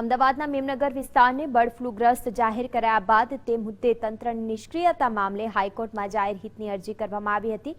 અમદાવાદના મેમનગર વિસ્તારને બર્ડ ફ્લુગ્રસ્ત જાહેર કરાયા બાદ તે મુદ્દે તંત્રની નિષ્ક્રિયતા મામલે હાઈકોર્ટમાં જાહેર હિતની અરજી કરવામાં આવી હતી,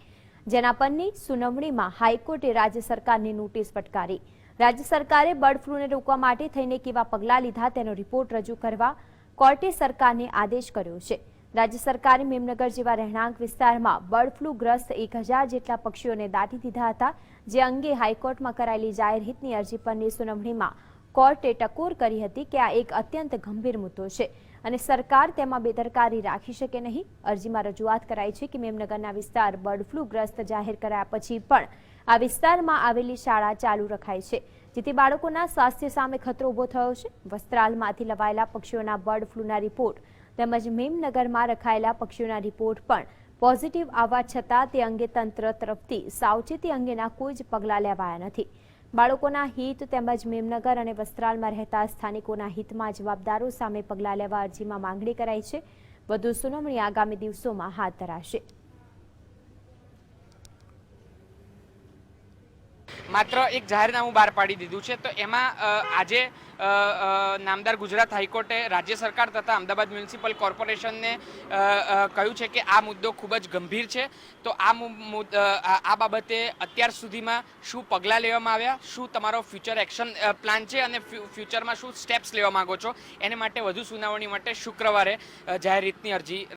જેના પરની સુનાવણીમાં હાઈકોર્ટે રાજ્ય સરકારને નોટિસ ફટકારી. રાજ્ય સરકારે બર્ડ ફ્લૂને રોકવા માટે થઈને કેવા પગલાં લીધા તેનો રિપોર્ટ રજૂ કરવા કોર્ટે સરકારને આદેશ કર્યો છે. રાજ્ય સરકારે મેમનગર જેવા રહેણાંક વિસ્તારમાં બર્ડ ફ્લુગ્રસ્ત એક હજાર જેટલા પક્ષીઓને દાટી દીધા હતા, જે અંગે હાઈકોર્ટમાં કરાયેલી જાહેર હિતની અરજી પરની સુનાવણીમાં કોર્ટે ટકોર કરી હતી કે આ એક અત્યંત ગંભીર મુદ્દો છે અને સરકાર તેમાં બેદરકારી રાખી શકે નહીં. અરજીમાં રજૂઆત કરાઈ છે કે મેમનગરના વિસ્તાર બર્ડ ફ્લૂગ્રસ્ત જાહેર કરાયા પછી પણ આ વિસ્તારમાં આવેલી શાળા ચાલુ રખાય છે, જેથી બાળકોના સ્વાસ્થ્ય સામે ખતરો ઊભો થયો છે. વસ્ત્રાલમાંથી લવાયેલા પક્ષીઓના બર્ડ ફ્લૂના રિપોર્ટ તેમજ મેમનગરમાં રખાયેલા પક્ષીઓના રિપોર્ટ પણ પોઝિટિવ આવવા છતાં તે અંગે તંત્ર તરફથી સાવચેતી અંગેના કોઈ જ પગલાં લેવાયા નથી. બાળકોના હિત તેમજ મેમનગર અને વસ્ત્રાલમાં રહેતા સ્થાનિકોના હિતમાં જવાબદારો સામે પગલાં લેવા અરજીમાં માંગણી કરાઈ છે. વધુ સુનાવણી આગામી દિવસોમાં હાથ ધરાશે. માત્ર એક જાહેરનામું બહાર પાડી દીધું છે. તો એમાં આજે નામદાર ગુજરાત હાઈકોર્ટે રાજ્ય સરકાર તથા અમદાવાદ મ્યુનિસિપલ કોર્પોરેશનને કહ્યું છે કે આ મુદ્દો ખૂબ જ ગંભીર છે. તો આ આ બાબતે અત્યાર સુધીમાં શું પગલાં લેવામાં આવ્યા? શું તમારો ફ્યુચર એક્શન પ્લાન છે? અને ફ્યુચરમાં શું સ્ટેપ્સ લેવા માંગો છો? એને માટે વધુ સુનાવણી માટે શુક્રવારે જાહેર રીતની અરજી